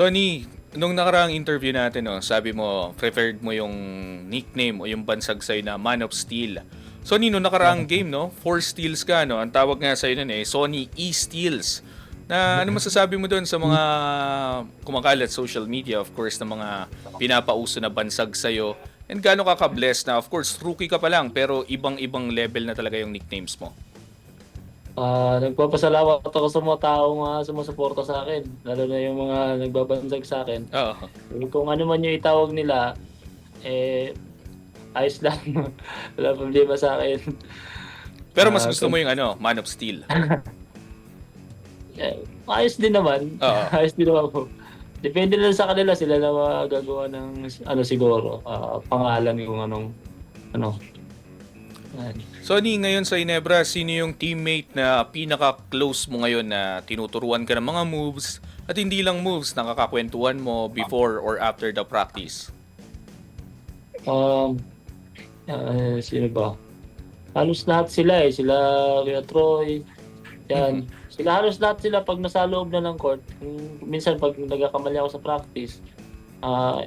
So, ni, nung nakaraang interview natin, no, sabi mo, preferred mo yung nickname o yung bansag sa'yo na Man of Steel. So, ni, nung nakaraang game, no, four steals ka, no, ang tawag nga sa'yo nun eh, Sony E-Steals. Na ano masasabi mo doon sa mga kumakalat social media, of course, na mga pinapauso na bansag sa'yo? And gaano ka ka-blessed na, of course, rookie ka pa lang, pero ibang-ibang level na talaga yung nicknames mo. Ah, nagpapasalamat ako sa mga taong uh, sumusuporta sa akin, lalo na yung mga nagbabansag sa akin. Oo. Kung ano man yung itawag nila, eh, ayos lang. Wala problema sa akin. Pero mas Ah, gusto kung- mo yung ano, Man of Steel. Eh, ayos din naman. Oo. ayos din naman po. Depende lang sa kanila, sila na magagawa ng ano siguro, ah, pangalan yung anong ano. Yan. So, ni ngayon sa Inebra, sino yung teammate na pinaka-close mo ngayon na tinuturuan ka ng mga moves at hindi lang moves, nakakakwentuhan mo before or after the practice? Um, ah, sino ba? Halos lahat sila eh. Sila, Kuya Troy, yan. Sila halos lahat sila pag nasa loob na ng court. Minsan pag nagkakamali ako sa practice, ah,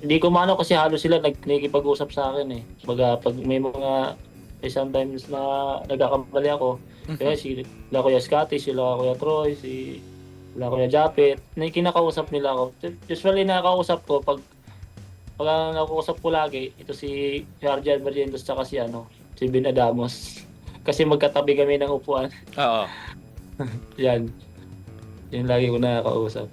hindi ko mano kasi halos sila nag nakikipag-usap sa akin eh. Baga, pag may mga eh, sometimes na nagkakamali ako, kaya si sila Kuya Scotty, sila Kuya Troy, si sila Kuya Japet, na kinakausap nila ako. Usually nakakausap ko pag pag ang nakukusap ko lagi, ito si Arjan Barrientos tsaka si ano, si Bin Adamos. Kasi magkatabi kami ng upuan. Oo. Yan. Yan lagi ko nakakausap.